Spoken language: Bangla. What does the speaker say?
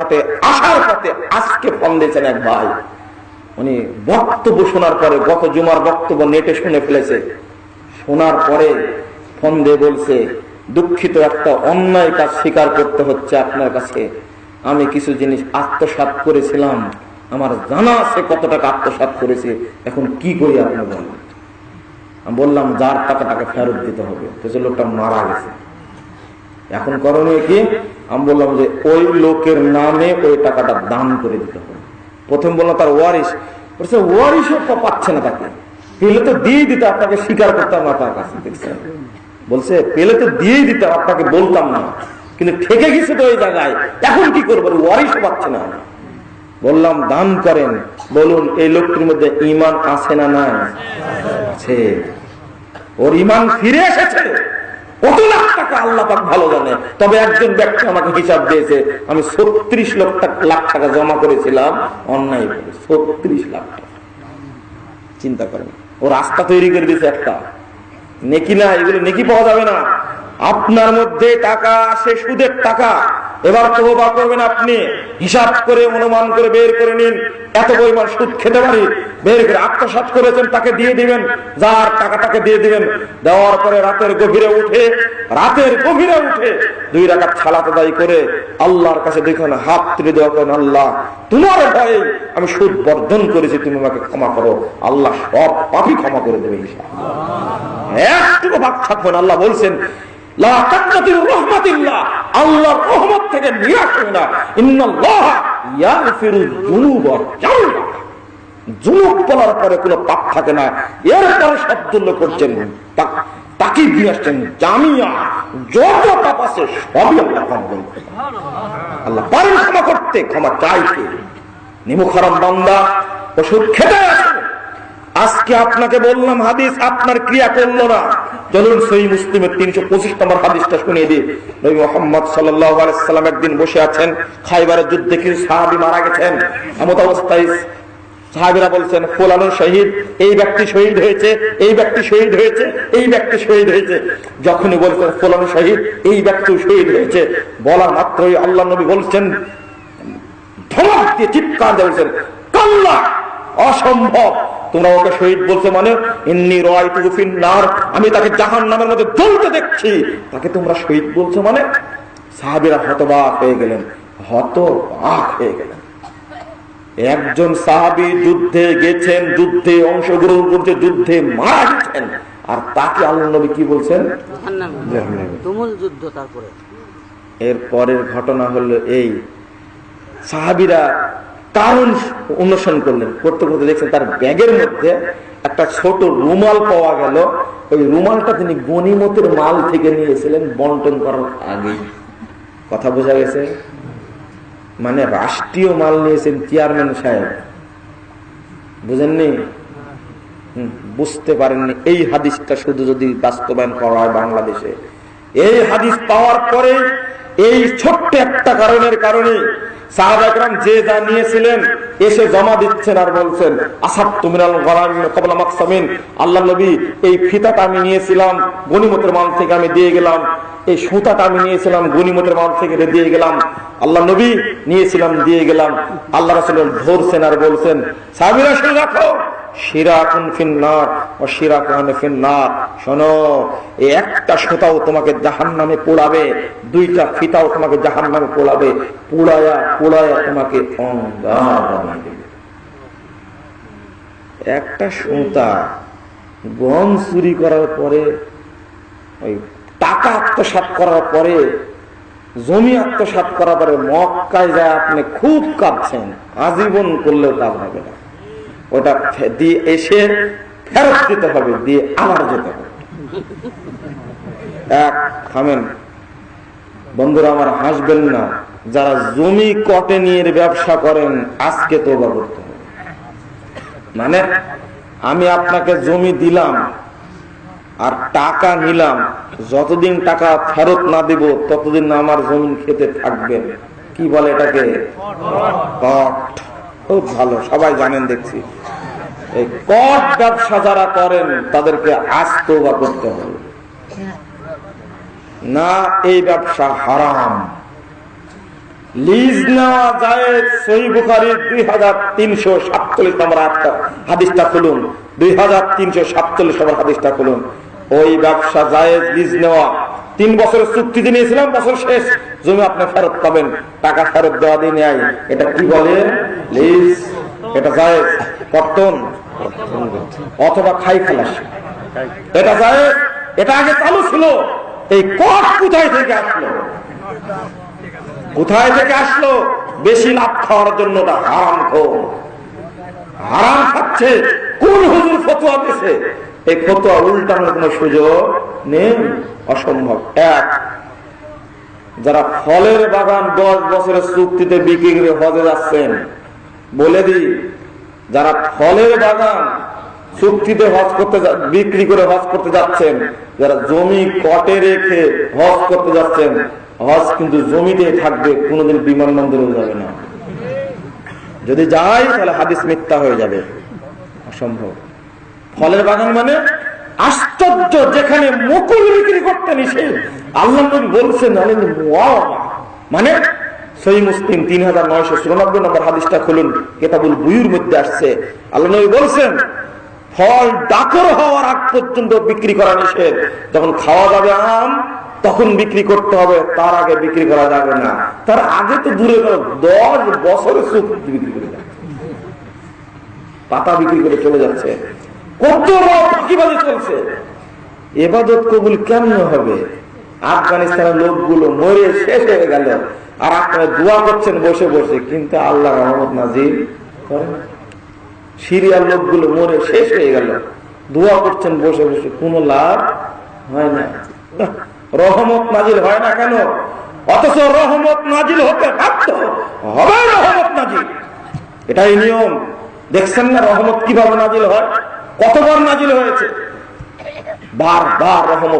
আসার পথে আজকে ফোন দিয়েছেন এক ভাই। উনি বক্তব্য শোনার পরে গত জুমার বক্তব্য নেটে শুনে ফেলেছে। শোনার পরে ফোন দিয়ে বলছে, দুঃখিত, একটা অন্যায় কাজ স্বীকার করতে হচ্ছে আপনার কাছে। আমি কিছু জিনিস আত্মসাত করেছিলাম। আমার জানা আছে কত টাকা আত্মসাত করেছে। এখন কি করি আপনি বলেন বললাম, যার টাকা টাকাটাকে ফেরত দিতে হবে। লোকটা মারা গেছে। এখন করণীয় কি? আমি বললাম যে ওই লোকের নামে ওই টাকাটা দান করে দিতে হবে। প্রথম বললাম, তার ওয়ারিস বলছে ওয়ারিসও পাচ্ছে না তাকে। পেলে তো দিয়ে দিতে আপনাকে স্বীকার করতাম না তার কাছে, দেখছেন? বলছে, পেলে তো দিয়েই দিতে আপনাকে বলতাম না। কিন্তু ঠেকে গেছে তো ওই জায়গায়। এখন কি করব? ওয়ারিসও পাচ্ছে না। বললাম, দান করেন। বলুন, এই লোকটির মধ্যে ইমান আছে না নাই? আছে। ওর ইমান ফিরে এসেছে। কত লাখ টাকা আল্লাহ পাক ভালো জানে। তবে একজন ব্যক্তি আমাকে হিসাব দিয়েছে, আমি ছত্রিশ টাকা, লাখ টাকা জমা করেছিলাম, অন্যায় ছত্রিশ লাখ টাকা। চিন্তা করেন, ও রাস্তা তৈরি করে দিয়েছে একটা। নেকি না, এগুলো নেকি পাওয়া যাবে না। আপনার মধ্যে টাকা আসে সুদের টাকা। এবার তহবা করবেন আপনি। হিসাব করে, অনুমান করে বের করে নিন। এত পরিমাণ সুদ খেতে পারি। বের করে আত্মসাত করেছেন, তাকে দিয়ে দিবেন। যার টাকাটাকে দিয়ে দিবেন। দেওয়ার পরে রাতের গভীরে উঠে, রাতের গভীরে উঠে দুই রাখার ছালাত দায়ী করে আল্লাহর কাছে দেখুন হাত তুলে দেওয়া করেন, আল্লাহ, তোমার ভয়ে আমি সুদ বর্ধন করেছি, তুমি আমাকে ক্ষমা করো। আল্লাহ সব পাপই ক্ষমা করে দেবে একটুকু ভাগ থাকবেন, আল্লাহ বলছেন আল্লাহ রহমত থেকে নিরাশ হবে না। জুনুব বলার পরে কোনো পাপ থাকে না। এরপরে শব্দ করছেন, তাকে দিয়ে আসছেন, জামিয়া। যত পাপ আছে সবই আল্লাহ ক্ষমা করবে আল্লাহ পারেন ক্ষমা করতে, ক্ষমা চাইতে। নিমুখারাম বান্দা, ওষুধ খেতে আছে আজকে আপনাকে বললাম, হাদিস আপনার ক্রিয়া করল না। চলুন সহি মুসলিমের তিনশো পঁচিশ নম্বর হাদিসটা শুনিয়ে দিই। নবী মোহাম্মদ সাল্লাম একদিন বসে আছেন, খাইবারের যুদ্ধে কিছু সাহাবি মারা গেছেন। এমত অবস্থায় সাহাবিরা বলছেন, ফোলানো শহীদ, এই ব্যক্তি শহীদ হয়েছে, এই ব্যক্তি শহীদ হয়েছে, এই ব্যক্তি শহীদ হয়েছে। যখনই বলছেন, ফোলানো শহীদ, এই ব্যক্তি শহীদ হয়েছে। বলা মাত্রই আল্লাহ নবী বলছেন, ধমক দিয়ে চিৎকার দিয়ে বলছেন, কাল্লা! অসম্ভব। তোমরা ওকে শহীদ বলছে মানে ইন্নি রয় নার আমি তাকে জাহান নামের মধ্যে জ্বলতে দেখছি। তাকে তোমরা শহীদ বলছো মানে সাহাবিরা হতবাক হয়ে গেলেন হতবাক হয়ে গেলেন। একজন সাহাবি যুদ্ধে গেছেন যুদ্ধে অংশগ্রহণ করছে যুদ্ধে মারা গেছেন। আর তাকে আল্লাহ নবী কি বলছেন? যুদ্ধ তারপরে। এর পরের ঘটনা হলো এই সাহাবিরা কারণ অনুসরণ করলেন। করতে করতে দেখছেন তার ব্যাগের মধ্যে একটা ছোট রুমাল পাওয়া গেল। ওই রুমালটা তিনি গনিমতের মাল থেকে নিয়েছিলেন বন্টন করার আগে কথা বোঝা গেছে? মানে রাষ্ট্রীয় মাল নিয়েছেন চেয়ারম্যান সাহেব। বুঝেননি? বুঝতে পারেননি। এই হাদিসটা শুধু যদি বাস্তবায়ন করা হয় বাংলাদেশে। এই হাদিস পাওয়ার পরে এই ছোট্ট একটা কারণের কারণে আল্লাহ নবী, এই ফিতাটা আমি নিয়েছিলাম থেকে আমি দিয়ে গেলাম। এই আমি নিয়েছিলাম থেকে দিয়ে গেলাম। আল্লাহ নবী, নিয়েছিলাম, দিয়ে গেলাম। রাসুল ধরছেন আর বলছেন, সাহাবিরা একটা সুতাও তোমাকে জাহান নামে পোড়াবে, দুইটা ফিতাও তোমাকে জাহান নামে পোড়াবে, পোড়ায়া পোড়ায়া তোমাকে একটা সুতা গম চুরি করার পরে, ওই টাকা আত্মসাত করার পরে, জমি আত্মসাত করার পরে মক্কায় যায়, আপনি খুব কাঁদছেন, আজীবন করলেও কাজ হবে না। ওটা দিয়ে এসে ফেরত দিতে হবে, দিয়ে আবার যেতে হবে। এক, থামেন। বন্ধুরা, আমার হাসবেন না। যারা জমি কটে নিয়ে ব্যবসা করেন, আজকে তো করতে হবে। মানে আমি আপনাকে জমি দিলাম আর টাকা নিলাম, যতদিন টাকা ফেরত না দিব, ততদিন আমার জমিন খেতে থাকবে। কি বলে এটাকে? খুব ভালো, সবাই জানেন দেখছি। এই কট ব্যবসা যারা করেন, তাদেরকে আস্ত বা করতে হবে। না, এই ব্যবসা হারাম। লিজ নেওয়া যায় দুই হাজার তিনশো সাতচল্লিশ নম্বর হাদিসটা খুলুন। দুই হাজার তিনশো সাতচল্লিশ নম্বর হাদিসটা খুলুন। ওই ব্যবসা জায়েজ লিজ নেওয়া তিন বছরের চুক্তি দিয়ে নিয়েছিলাম, বছর শেষ। জমি আপনি ফেরত পাবেন, টাকা ফেরত দেওয়া দিয়ে নেয় এটা কি বলে? লিজ। এটা জায়েজ। কর্তন। অথবা খাই খালাস। এটা জায়েজ। এটা আগে চালু ছিল। এই কট কোথায় থেকে আসলো? কোথায় থেকে আসলো? বেশি লাভ খাওয়ার জন্য হারাম হারাম খাচ্ছে। কোন হুজুর ফতোয়া দিছে? এই ফতোয়া উল্টানোর কোন সুযোগ নেই। অসম্ভব। এক, যারা ফলের বাগান দশ বছরের চুক্তিতে বিক্রি করে হজে যাচ্ছেন, বলে দিই, যারা ফলের বাগান চুক্তিতে হজ করতে বিক্রি করে হজ করতে যাচ্ছেন, যারা জমি কটে রেখে হজ করতে যাচ্ছেন, হজ কিন্তু জমিতে থাকবে, কোনোদিন বিমানবন্দরেও যাবে না। যদি যাই, তাহলে হাদিস মিথ্যা হয়ে যাবে। অসম্ভব। ফলের বাগান মানে আশ্চর্য যেখানে মুকুল বিক্রি করতে নিষেধ। আল্লাহ বলছেন মানে মুসলিম তিন হাজার নয়শো চুরানব্বই নম্বর হাদিসটা খুলুন, কেতাবুল বুয়ুর মধ্যে আসছে। আল্লাহ নবী বলছেন, ফল ডাকর হওয়ার আগ পর্যন্ত বিক্রি করা নিষেধ। যখন খাওয়া যাবে আম, তখন বিক্রি করতে হবে, তার আগে বিক্রি করা যাবে না। তার আগে তো দূরে দশ বছরের চুক্তি বিক্রি করে পাতা বিক্রি করে চলে যাচ্ছে। কত বড় চলছে। এবাদত কবুল কেমন হবে? আফগানিস্তানের লোকগুলো মরে শেষ হয়ে গেল। আর আপনারা দোয়া করছেন বসে বসে, কিন্তু আল্লাহ রহমত নাজির সিরিয়ার লোকগুলো মরে শেষ হয়ে গেল। দোয়া করছেন বসে বসে, কোনো লাভ হয় না। রহমত নাজিল হয় না কেন? অথচ রহমত নাজিল হতে বাধ্য হবে রহমত নাজিল। এটাই নিয়ম। দেখছেন না রহমত কীভাবে নাজিল হয়? কতবার নাজিল হয়েছে? বারবার রহমত